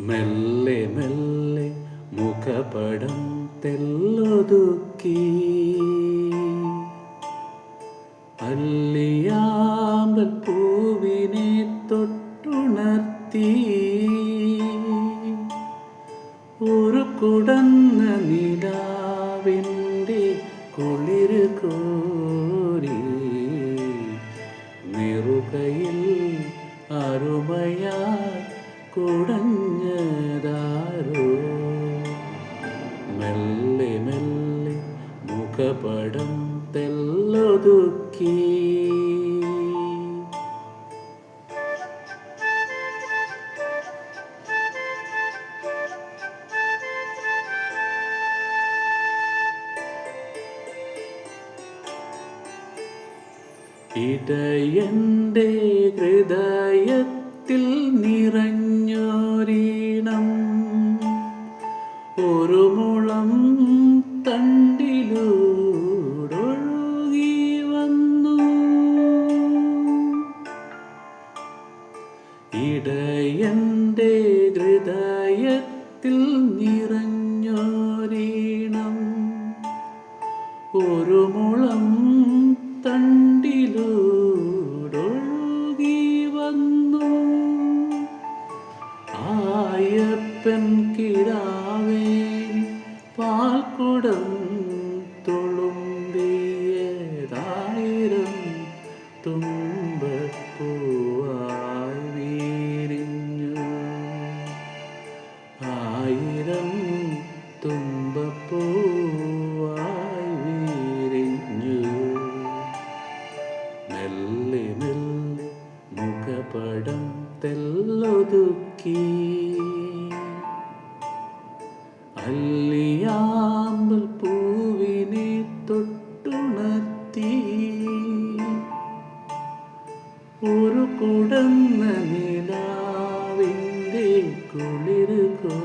മെല്ലെ മെല്ലെ മുഖപടം തെല്ലൊതുക്കി. അല്ലിയാമ്പൽ പൂവിനെ തൊട്ടുണർത്തി. ഒരു കുടന്ന നിലാവിന്റെ കുളിര് കോരി. നിറുകയിൽ അരുമയായി കുടഞ്ഞതാരോ മെല്ലെ മെല്ലെ മുഖപടം തെല്ലൊതുക്കി. ഇടയന്റെ ഹൃദയത്തിൽ നിറഞ്ഞൊരീണം ഒരു മുളം തണ്ടിലൂടൊഴുകി വന്നു. ഇടയന്റെ ഹൃദയത്തിൽ നിറഞ്ഞോരീണം ഒരു മുളം ആയപ്പൻ കിടാവേ പാൽക്കുടം തുളുമ്പിയതായിരം തുമ്പപ്പൂവായി വീരിഞ്ഞു. ആയിരം തുമ്പപ്പൂവായി വീരിഞ്ഞു. മെല്ലെ മെല്ലെ മുഖപടം തെല്ലൊതുക്കി. കല്ലിയാമ്പൽ പൂവിനെ തൊട്ടുണർത്തി. ഒരു കുടന്ന നിലാവിന്റെ കുളിരുകോ